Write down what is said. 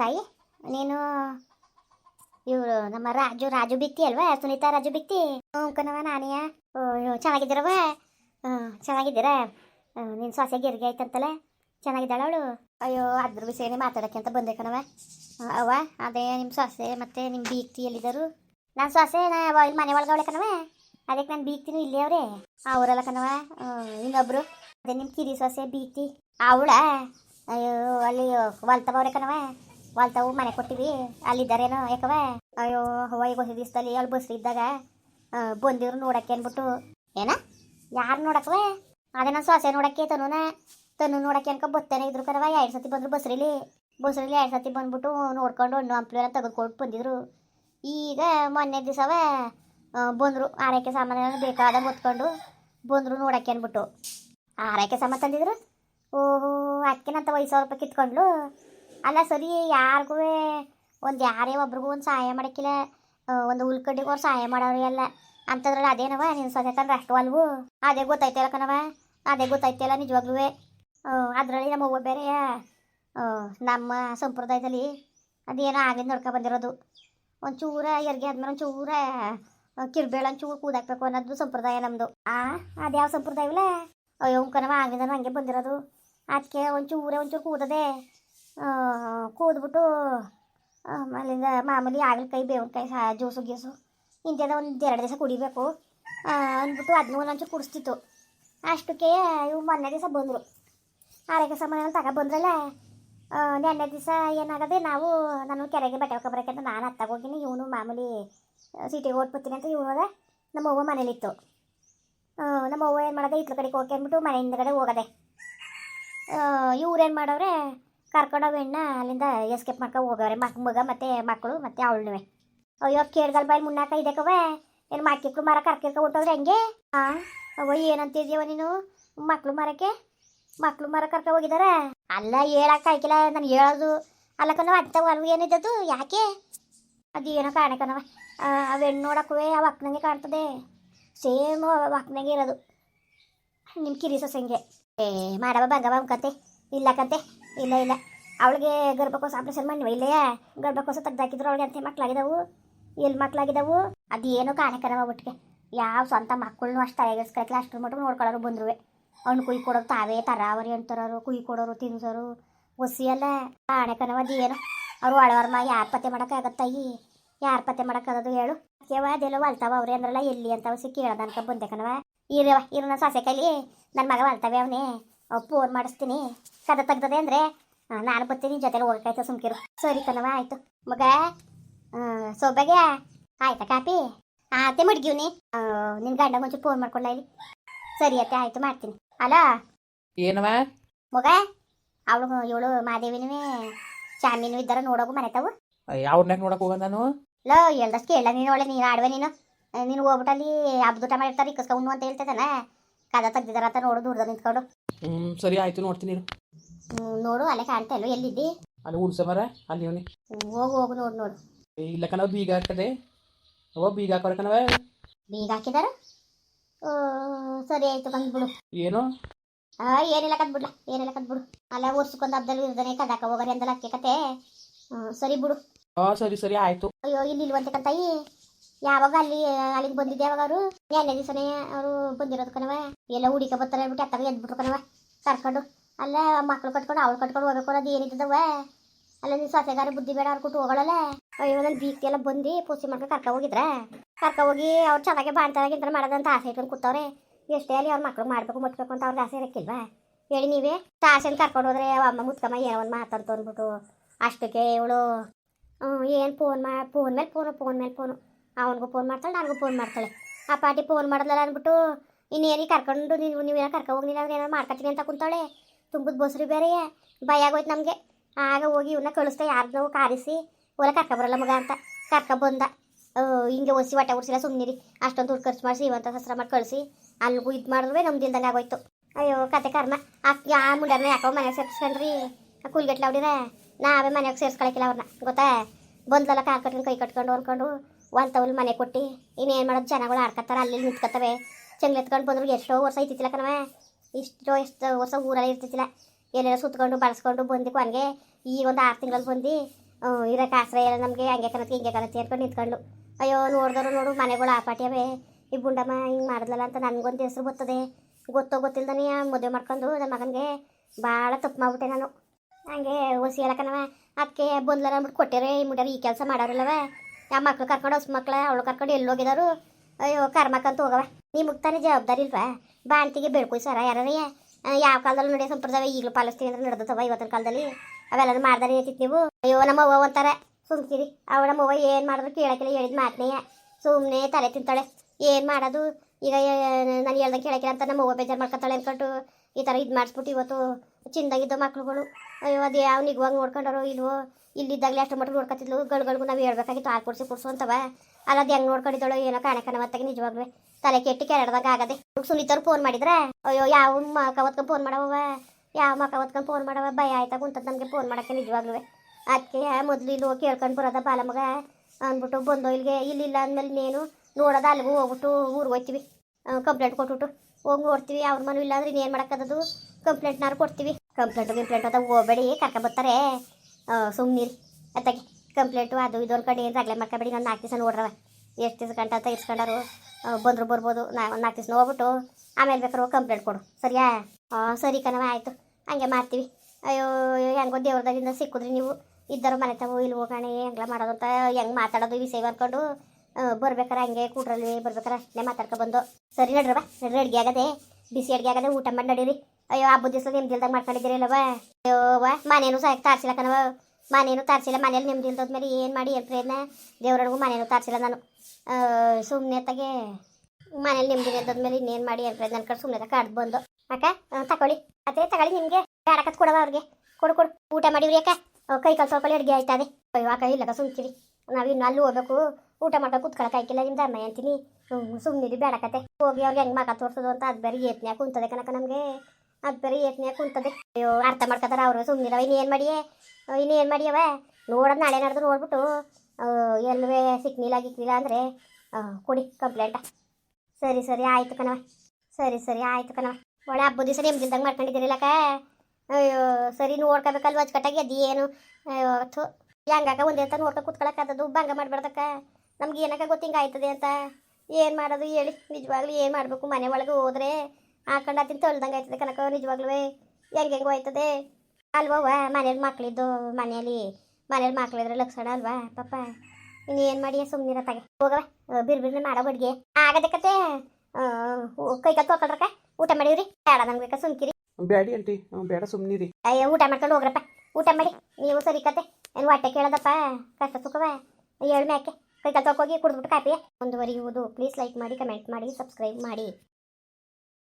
ತಾಯಿ, ನೀನು ಇವರು ನಮ್ಮ ರಾಜು ರಾಜು ಬಿತ್ತಿ ಅಲ್ವಾ, ಸುನೀತಾ ರಾಜು ಬಿತ್ತಿ ಹ್ಞೂ ನಾನಿಯ. ಇವ್ ಚೆನ್ನಾಗಿದ್ದೀರವ ಚೆನ್ನಾಗಿದ್ದೀರಾ? ನಿನ್ನ ಸೊಸೆ ಗೆರಿಗೆ ಆಯ್ತಂತಲ್ಲ? ಚೆನ್ನಾಗಿದ್ದಾಳೆ ಅವಳು? ಅಯ್ಯೋ, ಅದ್ರ ವಿಷಯನೇ ಮಾತಾಡೋಕ್ಕೆ ಅಂತ ಬಂದೆ ಕಣವ ಅವ ಅವ್ವ, ಅದೇ ನಿಮ್ಮ ಸೊಸೆ ಮತ್ತು ನಿಮ್ಮ ಬೀಗ್ತಿ ಎಲ್ಲಿದ್ದರು? ನಾನು ಸೊಸೆ, ನಾ ಇಲ್ಲಿ ಮನೆ ಒಳಗವಳೆ ಕಣವ ಅದಕ್ಕೆ ನಾನು ಬೀಗ್ತೀನಿ ಇಲ್ಲೇ ಅವ್ರೆ. ಅವರಲ್ಲ ಕಣವ ಇನ್ನೊಬ್ರು. ಅದೇ ನಿಮ್ಮ ಕಿರಿ ಸೊಸೆ ಬೀಗ್ತಿ ಅವಳ? ಅಯ್ಯೋ, ಅಲ್ಲಿ ಹೊಲ್ತವವ್ರೆ ಕಣವ ಹೊಲ್ತವು ಮನೆ ಕೊಟ್ಟಿವಿ ಅಲ್ಲಿದ್ದಾರೇನೋ ಯಾಕವ ಅಯ್ಯೋ ಹವ ಈಗ ಹೊಸ ದಿವಸದಲ್ಲಿ ಅಲ್ಲಿ ಬಸ್ ಇದ್ದಾಗ ಬಂದಿರು ನೋಡಕ್ಕೆ ಅಂದ್ಬಿಟ್ಟು. ಏನ? ಯಾರು ನೋಡಕ್ವೆ? ಅದೇ ನಾನು ಸೊಸೆ ನೋಡಕ್ಕೆ ತನುನ. ತನು ನೋಡಕ್ಕೆ ಅನ್ಕೊ ಬತ್ತೇನೆ ಇದ್ರು ಕಣವ ಎರಡು ಸತಿ ಬಂದರು ಬಸ್ರಿಲಿ ಬಸ್ರಿಲಿ ಎರಡು ಸತಿ ಬಂದ್ಬಿಟ್ಟು ನೋಡ್ಕೊಂಡು ಹಣ್ಣು ಹಂಪ್ಲು ಎಲ್ಲ ತೆಗೆದುಕೊಂಡು ಬಂದಿದ್ರು. ಈಗ ಮೊನ್ನೆ ದಿವಸವ ಬಂದರು. ಆರೈಕೆ ಸಾಮಾನು ಬೇಕಾದ ಹೊತ್ಕೊಂಡು ಬಂದರು ನೋಡಕ್ಕೆ ಅಂದ್ಬಿಟ್ಟು. ಆರೈಕೆ ಸಾಮಾನು ತಂದಿದ್ರು? ಓಹೋ ಅದಕ್ಕೆನಂತ ಐದು ಸಾವಿರ ರೂಪಾಯಿ ಕಿತ್ಕೊಂಡ್ಲು? ಅಲ್ಲ ಸರಿ, ಯಾರಿಗೂ ಒಂದು ಯಾರೇ ಒಬ್ರಿಗೂ ಒಂದು ಸಹಾಯ ಮಾಡೋಕ್ಕಿಲ್ಲ. ಒಂದು ಉಳ್ಕಡ್ಡಿಗೆ ಅವ್ರು ಸಹಾಯ ಮಾಡೋರು ಎಲ್ಲ. ಅಂಥದ್ರಲ್ಲಿ ಅದೇನವ? ನೀನು ಸೊಸೆ ತಂದ್ರೆ ಅಷ್ಟು ಅಲ್ವು? ಅದೇ ಗೊತ್ತಾಯ್ತಲ್ಲ ಕಣವ ಅದೇ ಗೊತ್ತಾಯ್ತಲ್ಲ ನಿಜವಾಗ್ಲೂ ಅದರಲ್ಲಿ ನಮ್ಮ ಬೇರೆ ನಮ್ಮ ಸಂಪ್ರದಾಯದಲ್ಲಿ ಅದೇನೋ ಆಗಿಂದ ನೋಡ್ಕೊ ಬಂದಿರೋದು. ಒಂಚೂರ ಎರ್ಗೆ ಆದ್ಮೇಲೆ ಒಂಚೂರ ಕಿರ್ಬೇಳ ಒಂಚೂರು ಕೂದಾಕ್ಬೇಕು ಅನ್ನೋದು ಸಂಪ್ರದಾಯ ನಮ್ಮದು ಆ, ಅದ್ಯಾವ ಸಂಪ್ರದಾಯವಿಲ್ಲ? ಅಯ್ಯೋ ಕಣವ ಆಗಿಂದ ಹಂಗೆ ಬಂದಿರೋದು. ಅದಕ್ಕೆ ಒಂಚೂರೇ ಒಂಚೂರು ಕೂದದೆ ಕೂದ್ಬಿಟ್ಟು ಅಲ್ಲಿಂದ ಮಾಮೂಲಿ ಹಾಗಲಕಾಯಿ, ಬೇವಿನಕಾಯಿ ಸಹ ಜ್ಯೂಸು ಗೀಸು ಇಂಥದ್ದು ಒಂದು ಎರಡು ದಿವಸ ಕುಡಿಬೇಕು. ಅಂದ್ಬಿಟ್ಟು ಅದನ್ನೂ ಒಂದೊಂಚೂರು ಕುಡಿಸ್ತಿತ್ತು. ಅಷ್ಟಕ್ಕೆ ಇವು ಮೊನ್ನೆ ದಿವಸ ಬಂದರು. ಆರೋಗ್ಯ ಸಾಮಾನು ತಗೊಬಂದ್ರಲ್ಲ ನೆನ್ನೆ ದಿವಸ ಏನಾಗದೆ ನಾವು ನಾನು ಕೆರೆಗೆ ಬಟ್ಟೆ ಹಾಕೊಬರಕ್ಕೆ ನಾನು ಹತ್ತಾಗ ಹೋಗಿನಿ. ಇವನು ಮಾಮೂಲಿ ಸಿಟಿಗೆ ಓಡ್ಬತ್ತೀನಿ ಅಂತ ಇವನು ಹೋದ ನಮ್ಮ ಅವ್ವ ಮನೇಲಿತ್ತು. ನಮ್ಮವ್ವ ಏನು ಮಾಡೋದೆ ಇತ್ಲ ಕಡೆಗೆ ಹೋಗಿ ಅಂದ್ಬಿಟ್ಟು ಮನೆ ಹಿಂದ್ಗಡೆ ಹೋಗದೆ. ಇವ್ರೇನು ಮಾಡವ್ರೆ? ಕರ್ಕೊಂಡೋಗಿ ಹೆಣ್ಣ, ಅಲ್ಲಿಂದ ಎಸ್ಕೇಪ್ ಮಾಡ್ಕೊ ಹೋಗವ್ರೆ. ಮಕ್, ಮಗ ಮತ್ತು ಮಕ್ಕಳು ಮತ್ತು ಅವಳುವೆ ಅಯ್ಯೋ ಕೇಳ್ಗಲ್ ಬಾಯಿ ಮುನ್ನಾಕ ಇದಕ್ಕವೆ ಏನು ಮಕ್ಕಿಕ್ಳು ಮರ ಕರ್ಕಿರ್ಕೊ ಹೊಟ್ಟೋದ್ರೆ ಹೆಂಗೆ? ಹಾಂ ಅವ ಏನಂತಿದ್ಯವ ನೀನು? ಮಕ್ಕಳು ಮರಕ್ಕೆ? ಮಕ್ಕಳು ಮರ ಕರ್ಕೊ ಹೋಗಿದ್ದಾರೆ ಅಲ್ಲ ಹೇಳಕ್ಕೆ ಆಯ್ಕಿಲ್ಲ ನಾನು ಹೇಳೋದು ಅಲ್ಲ ಅತ್ತವ ಅಂತ ಅಲ್ವ ಏನಿದ್ದದು? ಯಾಕೆ? ಅದು ಏನೋ ಕಾಣೆ ಕಣವ ಅವು ಹೆಣ್ಣು ನೋಡಕ್ಕೂ ಅವ ಅಕ್ಕನಂಗೆ ಕಾಣ್ತದೆ. ಸೇಮ್ ಅಕ್ಕನಂಗೆ ಇರೋದು. ನಿಮ್ಮ ಕಿರಿ ಸೊಸೆಂಗೆ ಏ ಮಾಡವ ಬಂಗವ ಕತೆ ಇಲ್ಲ ಕತೆ, ಇಲ್ಲ ಇಲ್ಲ. ಅವಳಿಗೆ ಗರ್ಭಕೋಶ ಆಪ್ರೇಷನ್ ಮಾಡಿವ ಇಲ್ಲೇ? ಗರ್ಭಕೋಶ ತೆಗ್ದಾಕಿದ್ರು ಅವಳಿಗೆ ಅಂತ ಮಕ್ಳಾಗಿದಾವು. ಎಲ್ಲಿ ಮಕ್ಳಾಗಿದಾವು? ಅದೇನೋ ಕಾಣಕರವ ಒಟ್ಟಿಗೆ ಯಾವ ಸ್ವಂತ ಮಕ್ಕಳನ್ನೂ ಅಷ್ಟು ತಲೆಗೆಸ್ಕೊಳಕ್ಕಿಲ್ಲ ಅಷ್ಟ್ರ ಮಟ್ಟ ನೋಡ್ಕೊಳ್ಳೋರು ಬಂದ್ರು ಅವ್ನು ಕುಯ್ ಕೊಡೋರು ತಾವೇ ತರಾವರಿ ಅಂತಾರೋರು ಕುಯ್ ಕೊಡೋರು ತಿನ್ಸೋರು. ಒಸಿ ಎಲ್ಲ ಕಾಣಕನವ ಅದೇನು. ಅವ್ರು ಒಳವರ್ಮ ಯಾರು ಪತ್ತೆ ಮಾಡೋಕ್ಕಾಗತ್ತಾಯಿ ಯಾರು ಪತ್ತೆ ಮಾಡೋಕ್ಕಾಗೋದು ಹೇಳು. ಅದೆಲ್ಲ ಹೊಲ್ತಾವ ಅವ್ರೆ ಅಂದ್ರಲ್ಲ, ಎಲ್ಲಿ ಅಂತ ಸಿಕ್ಕಿ ಕೇಳ್ದ ಅನ್ಕೊ ಬಂದೆ ಕಣವ ಇರವ ಇರು ನನ್ನ ಸೊಸೆ ಕೈಲಿ ನನ್ನ ಮಗ ಹೊಲ್ತವೆ ಅವನೇ. ಫೋನ್ ಮಾಡಿಸ್ತೀನಿ. ಕದ ತೆಗ್ದದೆ ಅಂದರೆ ನಾನು ಬರ್ತೀನಿ ಜೊತೆಲಿ ಹೋಗಕ್ಕಾಯ್ತು ಸುಮ್ಕಿರು. ಸರಿ ಕಣವ ಆಯ್ತು. ಮಗ ಸೊಬ್ಬಗೆ ಆಯ್ತಾ ಕಾಪಿ? ಆತೆ ಮಡ್ಗಿವ್ನಿ ನಿನ್ನ ಗಂಡ ಮುಂಚೆ ಫೋನ್ ಮಾಡ್ಕೊಂಡ ಇಲ್ಲಿ? ಸರಿ ಅತ್ತೆ ಆಯ್ತು ಮಾಡ್ತೀನಿ. ಅಲ್ಲ ಏನವ ಮಗ ಅವಳು ಇವಳು ಮಾದೇವಿನೂ ಚಾಮಿನೂ ಇದ್ದಾರ ನೋಡೋಗು ಮನೆ ತಾವು. ಯಾವ್ರನ್ಯಾಗ ನೋಡಕ್ ಹೋಗ ನಾನು? ಲೋ ಹೇಳ್ದಷ್ಟು ಕೇಳ ನೀನು ಒಳ್ಳೆ ನೀನು ಆಡುವೆ ನೀನು. ನೀನು ಹೋಗ್ಬಿಟ್ಟಲ್ಲಿ ಹಬ್ಬದೂಟ ಮಾಡಿರ್ತಾರೆ ಇಕ್ಕಸ್ಕ ಉಣ್ಣು ಅಂತ ಹೇಳ್ತಿದ್ದಾನೆ ಕದ ತೆಗ್ದಿದಾರ ಅಂತ ನೋಡು ದೂರದ ನಿಂತ್ಕೊಂಡು. ಹ್ಞೂ ಸರಿ ಆಯ್ತು ನೋಡ್ತೀನಿ ಇರು. ಹ್ಮ್, ನೋಡು ಅಲ್ಲೇ ಕಾಣ್ತಾ ಇಲ್ವ ಎಲ್ಲಿದ್ದಿ? ಅಲ್ಲಿ ಹುಡ್ಸ ಮರ ಅಲ್ಲಿ ಅವನಿ ಹೋಗು ಹೋಗು ನೋಡು ನೋಡು. ಇಲ್ಲ ಕಣವ ಬೀಗ ಹಾಕದೆ. ಅವ ಬೀಗ ಹಾಕೋರ ಕಣವ ಬೀಗ ಹಾಕಿದಾರ? ಓ, ಸರಿ ಆಯ್ತು ಬಂದ್ಬಿಡು ಏನು? ಆ ಏನಿಲ್ಲ ಕದ್ಬಿಡ್ಲ ಏನಿಲ್ಲ ಕದ್ಬಿಡು ಅಲ್ಲ ವರ್ಷಕ್ಕೊಂದು ಹಬ್ಬದಲ್ಲಿ ಇರ್ದಾನೆ ಕದಾಕ ಹೋಗರಿ ಅಂದಲ್ಲ ಹಾಕಿ ಕತೆ. ಹ್ಮ್, ಸರಿ ಬಿಡು. ಹಾಂ ಸರಿ ಸರಿ ಆಯ್ತು. ಅಯ್ಯೋ ಇಲ್ಲಿ ಇಲ್ವಂತೆ ಕಂತಾಯಿ ಯಾವಾಗ ಅಲ್ಲಿ ಅಲ್ಲಿಗೆ ಬಂದಿದ್ದೆ ಯಾವಾಗ ಅವರು? ನೆನ್ನೆ ದಿವಸನೇ ಅವರು ಬಂದಿರೋದು ಕಣವ ಎಲ್ಲ ಹುಡಿಕ ಬರ್ತಾರೆ ಬಿಟ್ಟು ಅತ್ತಾಗ ಎದ್ಬಿಟ್ರು ಕಣವ ಕರ್ಕೊಂಡು. ಅಲ್ಲ, ಮಕ್ಳು ಕಟ್ಕೊಂಡು, ಅವಳು ಕಟ್ಕೊಂಡು ಹೋಗ್ಬೇಕು ಅನ್ನೋದು ಏನಿದ್ದವ ಅಲ್ಲ ನೀವು ಸೊಸೆಗಾರ ಬುದ್ಧಿ ಬೇಡ ಅನ್ಕೊಟ್ಟು ಹೋಗೋಲ್ಲ ಅಯ್ಯೋ ನನ್ನ ಬೀಕ್ತಿ ಎಲ್ಲ ಬಂದು ಪೂಸಿ ಮಾಡ್ಕೊಂಡು ಕರ್ಕ ಹೋಗಿದ್ರ? ಕರ್ಕ ಹೋಗಿ ಅವ್ರು ಚೆನ್ನಾಗಿ ಬಾಣ್ತಾಗಿಂತ ಮಾಡೋದಂತ ಆಸೆ ಇಟ್ಕೊಂಡು ಕೂತವ್ರೆ. ಎಷ್ಟೇ ಅಲ್ಲಿ ಅವ್ರ ಮಕ್ಳು ಮಾಡಬೇಕು, ಮುಟ್ಬೇಕು ಅಂತ ಅವ್ರಿಗೆ ಆಸೆ ಇರಕ್ಕಿಲ್ವಾ? ಹೇಳಿ ನೀವೇ. ತಾಸೆನ್ ಕರ್ಕೊಂಡು ಹೋದ್ರೆ ಅಮ್ಮ, ಮುತ್ಕಮ್ಮ ಏನೋ ಒಂದು ಮಾತಂತ ಅಂದ್ಬಿಟ್ಟು ಅಷ್ಟಕ್ಕೆ ಇವಳು ಏನು ಫೋನ್ ಮಾ ಫೋನ್ ಮೇಲೆ ಫೋನು ಫೋನ್ ಮೇಲೆ ಫೋನು ಅವನಿಗೂ ಫೋನ್ ಮಾಡ್ತಾಳೆ, ನನಗೂ ಫೋನ್ ಮಾಡ್ತಾಳೆ. ಆ ಪಾಟಿ ಫೋನ್ ಮಾಡಿದ್ಲಲ್ಲ ಅಂದ್ಬಿಟ್ಟು ಇನ್ನೇನಿಗೆ ಕರ್ಕೊಂಡು ನೀವು ನೀವೇನೋ ಕರ್ಕೊ ಹೋಗಿ, ನೀನು ಏನಾದ್ರು ಮಾಡ್ಕೊತೀನಿ ಅಂತ ಕುಂತಾಳೆ. ತುಂಬದ ಬಸ್ರಿ ಬೇರೆ, ಭಯ ಆಗೋಯ್ತು ನಮಗೆ. ಆಗ ಹೋಗಿ ಇವನ್ನ ಕಳಿಸ್ದೆ ಯಾರನ್ನೋ ಕಾರಿಸಿ ಓಲ ಕರ್ಕ ಬರಲ್ಲ ಮಗ ಅಂತ. ಕರ್ಕೊ ಬಂದ. ಹಿಂಗೆ ಒಸಿ ಹೊಟ್ಟೆ ಉಡ್ಸಿಲ್ಲ ಸುಮ್ಮನಿರಿ ಅಷ್ಟೊಂದು ದುಡ್ಡು ಖರ್ಚು ಮಾಡಿಸಿ, ಇವಂತ ಸಸ್ರ ಮಾಡಿ ಕಳಿಸಿ. ಅಲ್ಲಿಗೂ ಇದು ಮಾಡಿದ್ರೆ ನಮ್ದು ಇಲ್ದಂಗೆ ಆಗೋಯ್ತು. ಅಯ್ಯೋ, ಕತೆ ಕರ್ಮ. ಅಕ್ಕ ಆ ಮುಂಡನ ಯಾಕೋ ಮನೆಗೆ ಸೇರಿಸ್ಕೊಂಡ್ರಿ? ಕೂಲ್ಗೆಟ್ಲ ನಾ ನಾವೇ ಮನೆಗೆ ಸೇರಿಸ್ಕೊಳಕಿಲ್ಲ ಅವ್ರನ್ನ ಗೊತ್ತಾ? ಬಂದ್ಲಲ್ಲ ಕಾಲು ಕಟ್ಕೊಂಡು, ಕೈ ಕಟ್ಕೊಂಡು, ಅನ್ಕೊಂಡು. ಹೊಲ್ತವಲ್ ಮನೆ ಕೊಟ್ಟು ಇನ್ನೇನು ಮಾಡೋದು ಜನಗಳು ಆಡ್ಕತ್ತಾರ, ಅಲ್ಲಿ ನಿಂತ್ಕೊತವೆ ಚೆಂಗ್ಲು ಎತ್ಕೊಂಡು ಬಂದ್ರು ಎಷ್ಟೋ ವರ್ಷ ಇತ್ತಿಲ್ಲ ಕಣವ ಇಷ್ಟೋ ಎಷ್ಟು ವರ್ಷ ಊರಲ್ಲಿ ಇರ್ತಿತ್ತಿಲ್ಲ. ಎಲ್ಲೆಲ್ಲ ಸುತ್ಕೊಂಡು, ಬಳಸ್ಕೊಂಡು ಬಂದು ಕೊನೆಗೆ. ಈಗ ಒಂದು ಆರು ತಿಂಗಳಲ್ಲಿ ಬಂದು ಇರೋಕೆ ಆಶ್ರಯ ಎಲ್ಲ ನಮಗೆ. ಹಂಗೆ ಕನತಿ ಹಿಂಗೆ ಕನತಿ ಅಂದ್ಕೊಂಡು ನಿಂತ್ಕೊಂಡು. ಅಯ್ಯೋ ನೋಡಿದ್ರು ನೋಡು, ಮನೆಗಳು ಆಪಾಟ್ಯವೇ. ಈ ಬುಂಡಮ್ಮ ಹಿಂಗೆ ಮಾಡಿದ್ಲಲ್ಲ ಅಂತ ನನಗೊಂದು ಹೆಸರು ಬರ್ತದೆ. ಗೊತ್ತೋ ಗೊತ್ತಿಲ್ಲದೇ ಮದುವೆ ಮಾಡ್ಕೊಂಡು ನನ್ನ ಮಗನಿಗೆ. ಭಾಳ ತಪ್ಪು ಮಾಡ್ಬಿಟ್ಟೆ ನಾನು. ಹಂಗೆ ಒಸಿ ಹೇಳಕ್ಕನವ ಅದಕ್ಕೆ ಬಂದ್ಲಾರ ಅಂದ್ಬಿಟ್ಟು ಕೊಟ್ಟಿರೋ ಈ ಮುಡ್ಯಾರ ಈ ಕೆಲಸ ಮಾಡೋರಿಲ್ಲವ ಯಾವ ಮಕ್ಳು ಕರ್ಕೊಂಡು ಹೊಸ ಮಕ್ಳ, ಅವಳು ಕರ್ಕೊಂಡು ಎಲ್ಲಿ ಹೋಗಿದಾರು? ಅಯ್ಯೋ ಕರ್ಮಕ್ಕಂತ ಹೋಗವ ನಿಮಗೆ ತಾನೇ ಜವಾಬ್ದಾರಿ ಇಲ್ವಾ ಬಾಣ್ತಿಗೆ ಬೆಳ್ಕೊಯ್ ಸರ ಯಾರೇ ಯಾವ ಕಾಲದಲ್ಲಿ ನಡೆಯೋ ಸಂಪ್ರದಾಯ ಈಗಲೂ ಪಾಲಿಸ್ತೀನಿ ಅಂದ್ರೆ ನಡೆದವ ಇವತ್ತಿನ ಕಾಲದಲ್ಲಿ. ಅವೆಲ್ಲ ಮಾಡ್ದಾರೆ ಏತಿತ್ತು ನೀವು. ಅಯ್ಯೋ, ನಮ್ಮ ಅವ್ವ ಅಂತಾರೆ. ಸುಮ್ಕಿರಿ ಅವ ನಮ್ಮ ಅವ್ವ ಏನು ಮಾಡಿದ್ರು ಕೇಳಕ್ಕಿಲ್ಲ, ಹೇಳಿದ ಮಾತನೆಯ ಸುಮ್ಮನೆ ತಲೆ ತಿಂತಾಳೆ. ಏನು ಮಾಡೋದು? ಈಗ ನಾನು ಹೇಳ್ದಂಗೆ ಕೇಳಕ್ಕಿಲ್ಲ ಅಂತ ನಮ್ಮ ಅವ್ವ ಬೇಜಾರು ಮಾಡ್ಕೊತಾಳೆ ಅಂದ್ಕೊಂಡು ಈ ಥರ ಇದು ಮಾಡಿಸ್ಬಿಟ್ಟು ಇವತ್ತು ಚಿಂದಾಗಿದ್ದ ಮಕ್ಳುಗಳು. ಅಯ್ಯೋ, ಅದು ಯಾವ ನಿಗುವಾಗ ನೋಡ್ಕೊಂಡಾರೋ ಇಲ್ವೋ? ಇಲ್ಲಿದ್ದಾಗಲೇ ಅಷ್ಟು ಮಟ್ಟ ನೋಡ್ಕೊತಿದ್ಲು. ಗಳ್ಗಳಿಗೂ ನಾವು ಹೇಳ್ಬೇಕಾಗಿತ್ತು ಹಾಲು ಕೊಡ್ಸಿ ಕೊಡ್ಸು ಅಂತವ. ಅಲ್ಲ ಅದು ಹೆಂಗೆ ನೋಡ್ಕೊಂಡಿದ್ದಳು ಏನೋ ಕಾಣಕನ ಮತ್ತಾಗ ನಿಜವಾಗ್ಲೂ. ತಲೆ ಕೆಟ್ಟಿ ಕೆರಡ್ದಾಗ ಆಗದೆ. ಸುನೀತವ್ರು ಫೋನ್ ಮಾಡಿದ್ರೆ, ಅಯ್ಯೋ, ಯಾವ ಮಕ್ಕ ಹೊತ್ಕೊಂಡು ಫೋನ್ ಮಾಡವ ಯಾವ ಮಕ್ಕ ಹೊತ್ಕೊಂಡು ಫೋನ್ ಮಾಡವ? ಭಯ ಆಯ್ತಾ ಕುಂತದ್ ನಮಗೆ ಫೋನ್ ಮಾಡೋಕ್ಕೆ ನಿಜವಾಗ್ಲೂ. ಅದಕ್ಕೆ ಮೊದಲು ಇಲ್ಲಿ ಹೋಗಿ ಕೇಳ್ಕೊಂಡು ಬರೋದ ಬಾಲ ಮಗ ಅಂದ್ಬಿಟ್ಟು ಬಂದೋ ಇಲ್ಲಿಗೆ ಇಲ್ಲಿಲ್ಲ ಅಂದಮೇಲೆ ನೀನು ನೋಡೋದ ಅಲ್ಲಿಗೂ ಹೋಗ್ಬಿಟ್ಟು ಊರಿಗೆ ಹೋಗ್ತೀವಿ ಕಂಪ್ಲೇಂಟ್ ಕೊಟ್ಬಿಟ್ಟು. ಹೋಗಿ ನೋಡ್ತೀವಿ, ಅವ್ರ ಮನೆ ಇಲ್ಲ ಅಂದ್ರೆ ಇನ್ನೇನು ಮಾಡೋಕ್ಕದದು ಕಂಪ್ಲೇಂಟ್ನಾರು ಕೊಡ್ತೀವಿ. ಕಂಪ್ಲೇಂಟ್ ಕಂಪ್ಲೇಂಟ್ ಅದ ಹೋಗ್ಬೇಡಿ, ಕರ್ಕೊಂಬರ್ತಾರೆ. ಸುಮ್ಮನಿರಿ ಅತ್ತಾಗೆ ಕಂಪ್ಲೇಂಟು ಅದು ಇದು ಕಡೆ ಏನು ರಗಳೆ ಮಾಡ್ಕೊಬೇಡಿ ನಾನು ನಾಲ್ಕು ದಿವಸ ನೋಡ್ರವ. ಎಷ್ಟು ದಿವಸ ಗಂಟ ಅಂತ ಇಸ್ಕೊಂಡಾರು ಬಂದರು ಬರ್ಬೋದು, ನಾ ನಾಲ್ಕು ದಿವಸ ನೋಡ್ಬಿಟ್ಟು, ಆಮೇಲೆ ಬೇಕಾದ್ರೆ ಕಂಪ್ಲೇಂಟ್ ಕೊಡು. ಸರಿಯಾ? ಸರಿ ಕಣವ ಆಯಿತು. ಹಂಗೆ ಮಾಡ್ತೀವಿ. ಅಯ್ಯೋ ಹೆಂಗೋ ದೇವ್ರದಾಗಿಂದ ಸಿಕ್ಕಿದ್ರಿ ನೀವು. ಇದ್ದರು ಮನೆ ತಾವು ಇಲ್ಲಿ ಹೋಗೋಣ ಹೆಂಗ್ಲ ಮಾಡೋದು ಅಂತ ಹೆಂಗೆ ಮಾತಾಡೋದು ವಿಷಯ ಬರ್ಕೊಂಡು ಬರ್ಬೇಕಾರೆ ಹಂಗೆ ಕೂಟ್ರಲ್ಲಿ ಬರ್ಬೇಕಾರೆ ಅಷ್ಟೇ ಮಾತಾಡ್ಕೊ ಬಂದು. ಸರಿ ನಡ್ರವ ನಡ್ರಿ ಅಡುಗೆ ಆಗದೆ, ಬಿಸಿ ಅಡುಗೆ ಆಗದೆ ಊಟ ಮಾಡಿ ನಡೀರಿ. ಅಯ್ಯೋ ಹಬ್ಬದ ದಿವಸ ನೆಮ್ಮದಿಲ್ದಾಗ ಮಾಡ್ಕೊಂಡಿದ್ದೀರಿ ಅಲ್ಲವ ಅಯ್ಯೋ ವಾ ಮನೇನು ಸಹ ತಾರ್ಸಿಲ್ಲ ಕಣವ ಮನೇನು ತಾರ್ಸಿಲ್ಲ ಮನೇಲಿ ಇಲ್ದೋದ್ಮೇಲೆ ಏನು ಮಾಡಿ ಏನು ಪ್ರಯತ್ನ ದೇವ್ರೊಳಗೂ ಮನೇನು ತಾರ್ಸಿಲ್ಲ ನಾನು. ಸುಮ್ಮನೆ ತಗೆ. ಮನೇಲಿ ನೆಮ್ಮದಿ ಇಲ್ದೋದ್ಮೇಲೆ ಇನ್ನೇನು ಮಾಡಿ ಏನು ಪ್ರಯತ್ನ ಅನ್ಕೊಂಡು ಸುಮ್ಮನೆ ಕಡ್ದು ಬಂದು. ಅಕ್ಕ ತಗೊಳ್ಳಿ ಅದೇ ತಗೊಳ್ಳಿ ನಿಮಗೆ. ಬೇಡಕತ್ ಕೊಡವ ಅವ್ರಿಗೆ? ಕೊಡು ಕೊಡು. ಊಟ ಮಾಡಿವ್ರಿ ಅಕ್ಕ. ಆ, ಕೈ ಕಾಲು ತೊಳ್ಕೊಳ್ಳಿ ಅಡುಗೆ ಆಯ್ತದೆ. ಅಯ್ಯೋ ಅಕ್ಕ ಇಲ್ಲಕ್ಕ ಸುಮ್ಕಿರಿ. ನಾವು ಇನ್ನು ಅಲ್ಲಿ ಹೋಗ್ಬೇಕು. ಊಟ ಮಾಡ್ಬೇಕು ಕುತ್ಕೊಳಕ್ ಆಯ್ಕಿಲ್ಲ ನಿಮ್ದು ಅಮ್ಮ ಅಂತೀನಿ. ಸುಮ್ಮನಿರಿ ಬೇಡಕತೆ ಹೋಗಿ ಅವ್ರಿಗೆ ಹೆಂಗೆ ಮಕ ತೋರ್ಸೋದು ಅಂತ ಅದು ಬೇರೆ ಏತ್ನ್ಯಾಗ ಕುಂತದೆ ಕನಕ ನಮಗೆ. ಅದು ಬರೀ ಏತ್ನ್ಯಾಗ ಕುಂತದೆ. ಅಯ್ಯೋ, ಅರ್ಥ ಮಾಡ್ಕೊತಾರ ಅವರು. ಸುಮ್ಮನಿರವ ಇನ್ನೇನು ಮಾಡಿಯೇ? ಇನ್ನೇನು ಮಾಡಿಯವ? ನೋಡೋದು ನಾಳೆ ನಡೆದು ನೋಡ್ಬಿಟ್ಟು ಎಲ್ಲವೇ ಸಿಕ್ನಿಲ್ಲ ಗಿಕ್ನಿಲ್ಲ ಅಂದರೆ ಕೊಡಿ ಕಂಪ್ಲೇಂಟ ಸರಿ ಸರಿ, ಆಯಿತು ಕಣವ ಸರಿ ಸರಿ, ಆಯಿತು ಕಣವ ಒಳ್ಳೆ ಹಬ್ಬದ ದಿವಸ ನೆಮ್ಮದಿಲ್ದಂಗೆ ಮಾಡ್ಕೊಂಡಿದ್ದೀರಿಲ್ಲಕ್ಕ ಅಯ್ಯೋ, ಸರಿ ನೋಡ್ಕೋಬೇಕಲ್ವ ಅಚ್ಚುಕಟ್ಟಾಗಿ ಅದು ಏನು? ಅಯ್ಯೋ, ಥು. ಹೆಂಗಾಕ ಒಂದೇ ಅಂತ ನೋಡ್ಕೊ ಕುತ್ಕೊಳಕ್ಕದು ಭಂಗ ಮಾಡಬಾರ್ದಕ್ಕ ನಮ್ಗೆ ಏನಕ್ಕ ಗೊತ್ತು ಹಿಂಗೆ ಆಯ್ತದೆ ಅಂತ? ಏನು ಮಾಡೋದು ಹೇಳಿ? ನಿಜವಾಗ್ಲೂ ಏನು ಮಾಡಬೇಕು? ಮನೆ ಒಳಗೆ ಹೋದ್ರೆ ಹಾಕೊಂಡು ಅದನ್ನ ತೊಳ್ದಂಗೆ ಆಯ್ತದೆ ಕನಕ ನಿಜವಾಗ್ಲೂ ಹೆಂಗೆ ಹೆಂಗೋ ಆಯ್ತದೆ? ಅಲ್ವವ್ವ ಮನೇಲಿ ಮಕ್ಳಿದ್ದು ಮನೇಲಿ ಮನೇಲಿ ಮಕ್ಳಿದ್ರೆ ಲಕ್ಷಣ ಅಲ್ವಾ ಪಾಪ? ಏನು ಮಾಡಿ ಸುಮ್ಮನಿರ ತಗೆ. ಹೋಗವ ಬಿರ್ ಬಿರ್ನೆ ಮಾಡೋ ಬಡ್ಗೆ. ಆಗದೆ ಕತೆ. ಕೈ ಕತ್ತು ಊಟ ಮಾಡಿವ್ರಿ ಬೇಡ ನಂಗೆ ಬೇಕಾ ಸುಮ್ಕಿರಿ. ಬೇಡಿ ಅಂಟಿ ಬೇಡ ಸುಮ್ಮನಿರಿ ಅಯ್ಯ ಊಟ ಮಾಡ್ಕೊಂಡು ಹೋಗ್ರಪ್ಪ. ಊಟ ಮಾಡಿ. ನೀವು ಸರಿ ಕತೆ. ಏನು ಹೊಟ್ಟೆ ಕೇಳದಪ್ಪ? ಕಷ್ಟ ಸುಖವ? ಹೇಳ್ಮೆ ಮ್ಯಾಕೆ. ಕೈ ಕಾಲು ಹೋಗಿ ಕುಡಿದ್ಬಿಟ್ಟು ಕಾಪಿ ಮುಂದುವರಿಯುವುದು ಪ್ಲೀಸ್ ಲೈಕ್ ಮಾಡಿ ಕಮೆಂಟ್ ಮಾಡಿ ಸಬ್ಸ್ಕ್ರೈಬ್ ಮಾಡಿ.